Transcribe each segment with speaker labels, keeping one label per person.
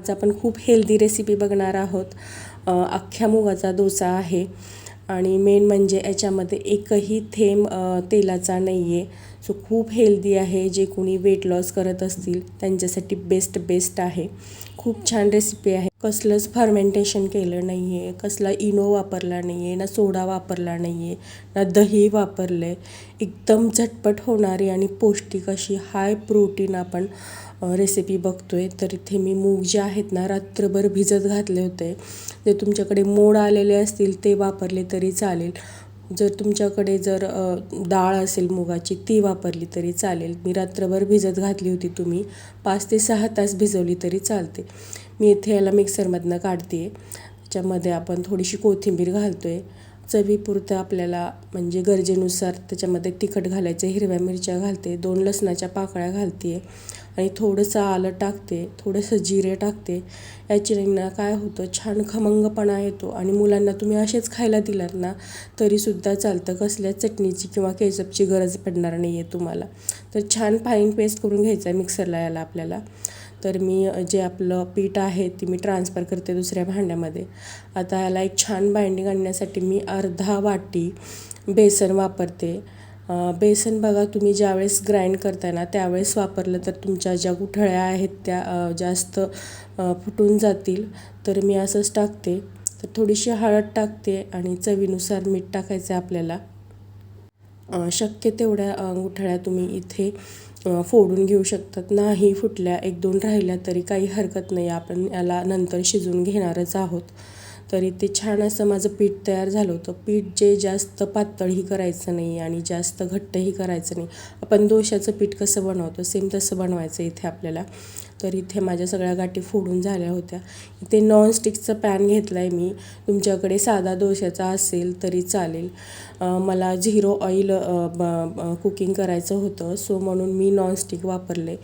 Speaker 1: आज आपण खूप हेल्दी रेसिपी बघणार आहोत. अख्ख्या मुगाचा डोसा आहे. आणि मेन म्हणजे याच्यामध्ये एकही थेंब तेलाचा नाही आहे सो खूप हेल्दी आहे जे कोणी वेट लॉस करत असतील त्यांच्यासाठी बेस्ट बेस्ट आहे. खूप छान रेसिपी आहे. कसलंच फर्मेंटेशन केलं नाही आहे कसला इनो वापरला नाही आहे ना सोडा वापरला नाही आहे ना दही वापरलं आहे एकदम झटपट होणारी आणि पौष्टिक अशी हाय प्रोटीन आपण रेसिपी बघतो आहे तर इथे मी मूग जे आहेत ना रात्रभर भिजत घातले होते. जे तुमच्याकडे मोड आलेले असतील ते वापरले तर तरी चालेल. जर तुमच्याकडे जर डाळ असेल मुगाची ती वापरली तरी चालेल. मी रात्रभर भिजत घातली होती तुम्ही. पाच ते सहा तास भिजवली तरी चालते. मी इथे याला मिक्सरमधनं काढते त्याच्यामध्ये आपण थोडीशी कोथिंबीर घालतो आहे चवीपुरतं आपल्याला म्हणजे गरजेनुसार त्याच्यामध्ये तिखट घालायचं हिरव्या मिरच्या घालते दोन लसणाच्या पाकळ्या घालते आहे आणि थोडंसं आलं टाकते थोडंसं जिरे टाकते. याची ना काय होतं छान खमंगपणा येतो आणि मुलांना तुम्ही असेच खायला दिलात ना तरीसुद्धा चालतं. कसल्या चटणीची किंवा केचपची गरज पडणार नाही आहे तुम्हाला. तर छान फाईन पेस्ट करून घ्यायचं आहे मिक्सरला याला आपल्याला. तर मी जे आपलं पीठ आहे ती मी ट्रान्सफर करते दुसऱ्या भांड्यामध्ये. आता याला एक छान बाइंडिंग आणण्यासाठी मी अर्धा वाटी बेसन वापरते. बेसन बघा तुम्ही ज्यावेळेस ग्राइंड करताय ना त्यावेळेस वापरलं तर तुमच्या ज्या गुठळ्या आहेत त्या जास्त फुटून जातील. तर मी असंच टाकते. तर थोडीशी हळद टाकते आणि चवीनुसार मीठ टाकायचं आहे आपल्याला. शक्य तेवढ्या गुठळ्या तुम्ही इथे फोडून घेऊ शकतात. नाही फुटल्या एक दोन राहिल्या तरी काही हरकत नाही. आपण याला नंतर शिजून घेणारच आहोत. तर इथे छान असं माझं पीठ तयार झालं होतं. पीठ जे जास्त पातळही करायचं नाही आणि जास्त घट्टही करायचं नाही. आपण दोशाचं पीठ कसं बनवतो? सेम तसं बनवायचं इथे आपल्याला. तर इथे माझ्या सगळ्या गाठी फोडून झाल्या होत्या. इथे नॉनस्टिकचं पॅन घेतलं आहे मी. तुमच्याकडे साधा दोशाचा असेल तरी चालेल. मला झिरो ऑइल कुकिंग करायचं होतं. सो म्हणून मी नॉनस्टिक वापरले.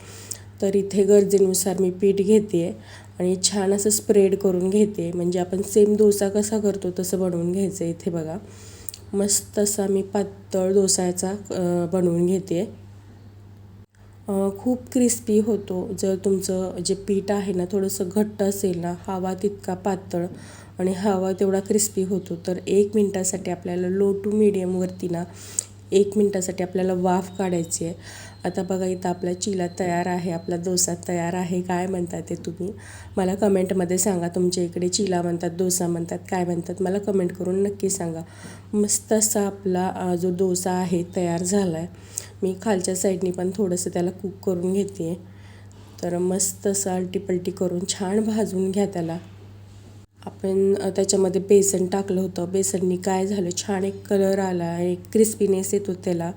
Speaker 1: तर इथे गरजेनुसार मी पीठ घेते आणि छान असं स्प्रेड करून घेते. म्हणजे आपण सेम डोसा कसा करतो तसं बनवून घ्यायचं इथे बघा. मस्त असा मी पातळ डोसाचा बनवून घेते. खूप क्रिस्पी होतो. जर तुमचं जे पीठ आहे ना थोडंसं घट्ट असेल ना हवा तितका पातळ आणि हवा तेवढा क्रिस्पी होतो. तर एक मिनटासाठी आपल्याला लो टू मिडियमवरती ना एक मिनटासाठी आपल्याला वाफ काढायची आहे. आता बघा इथं आपला चिला तयार आहे आपला डोसा तयार आहे. काय म्हणतात ते तुम्ही? मला कमेंटमध्ये सांगा. तुमच्या इकडे चिला म्हणतात डोसा म्हणतात काय म्हणतात? मला कमेंट करून नक्की सांगा. मस्त असा आपला जो डोसा आहे तयार झाला आहे मी खालच्या साईडनी पण थोडंसं त्याला कुक करून घेते तर मस्त असं अलटीपलटी करून छान भाजून घ्या त्याला. आपण त्याच्यामध्ये बेसन टाकलं होतं. बेसननी काय झालं? छान एक कलर आला एक क्रिस्पीनेस येतो त्याला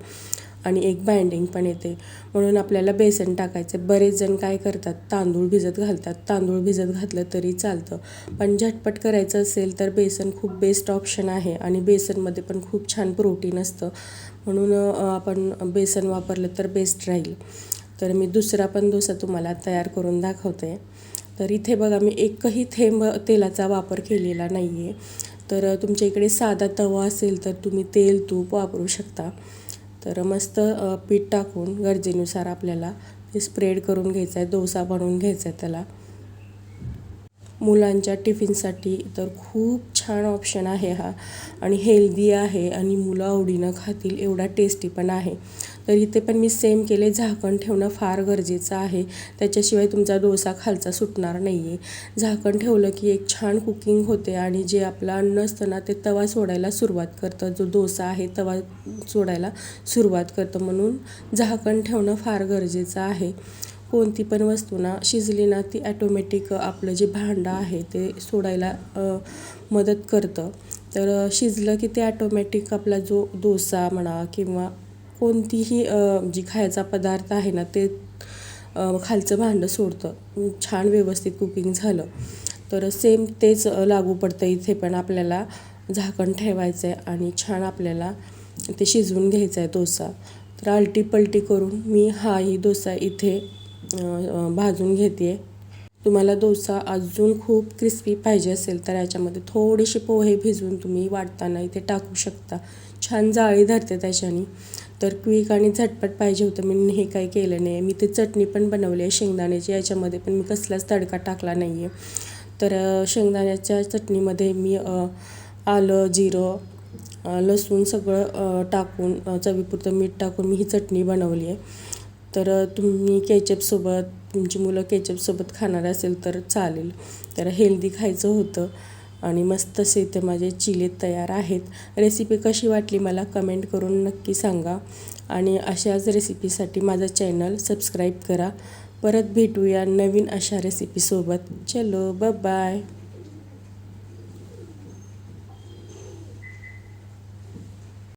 Speaker 1: आणि एक बाइंडिंग पण येते. म्हणून आपल्याला बेसन टाकायचं. बरेच जण काय करतात? तांदूळ भिजत घालतात. तांदूळ भिजत घातलं तरी चालतं. पण झटपट करायचं असेल तर बेसन खूप बेस्ट ऑप्शन आहे आणि बेसनमध्ये पण खूप छान प्रोटीन असतं. म्हणून आपण बेसन वापरलं तर बेस्ट राहील. तर मी दुसरा पण डोसा तुम्हाला तयार करून दाखवते. तर इथे बघा मी एकही थेंब तेलाचा वापर केलेला नाही आहे तर तुमच्या इकडे साधा तवा असेल तर तुम्ही तेल तूप वापरू शकता. तर मस्त पीठ टाकून गरजेनुसार आपल्याला ते स्प्रेड करून घ्यायचं आहे डोसा बनवून घ्यायचा आहे त्याला. मुलांच्या टिफिनसाठी तर खूप छान ऑप्शन आहे हा. आणि हेल्दी आहे आणि मुलं आवडीनं खातील एवढा टेस्टी पण आहे. तर इथे पण मी सेम केले. झाकण ठेवणं फार गरजेचं आहे. त्याच्याशिवाय तुमचा डोसा खालचा सुटणार नाही आहे झाकण ठेवलं की एक छान कुकिंग होते आणि जे आपलं अन्न असतं ना ते तवा सोडायला सुरुवात करतं. जो डोसा आहे तवा सोडायला सुरुवात करतं. म्हणून झाकण ठेवणं फार गरजेचं आहे. कोणती पण वस्तू ना शिजली ना ती ॲटोमॅटिक आपलं जे भांडं आहे ते सोडायला मदत करतं. तर शिजलं की ते ॲटोमॅटिक आपला जो डोसा म्हणा किंवा कोणतीही जी खायचा पदार्थ आहे ना ते खालचं भांडं सोडतं. छान व्यवस्थित कुकिंग झालं. तर सेम तेच लागू पडतं इथे पण आपल्याला. झाकण ठेवायचं आहे आणि छान आपल्याला ते शिजवून घ्यायचं आहे डोसा. तर आलटी पलटी करून मी हाही डोसा इथे भाजून घेते तुम्हाला डोसा अजून खूप क्रिस्पी पाहिजे असेल तर याच्यामध्ये थोडेसे पोहे भिजवून तुम्ही वाटताना इथे टाकू शकता. छान जाळी धरते त्याच्याने. तर क्विक आणि झटपट पाहिजे होतं. मी हे काही केलं नाही. मी ते चटणी पण बनवली आहे शेंगदाण्याची. याच्यामध्ये पण मी कसलाच तडका टाकला नाही आहे तर शेंगदाण्याच्या चटणीमध्ये मी आलं जिरं लसूण सगळं टाकून चवीपुरतं मीठ टाकून मी ही चटणी बनवली आहे. तर तुम्ही केचपसोबत तुमची मुलं केचपसोबत खाणार असेल तर चालेल. तर हेल्दी खायचं होतं. आणि मस्त असे इथे माझे चिले तयार आहेत. रेसिपी कशी वाटली मला कमेंट करून नक्की सांगा. आणि अशाच रेसिपीसाठी माझं चॅनल सबस्क्राईब करा. परत भेटूया नवीन अशा रेसिपीसोबत चलो ब बाय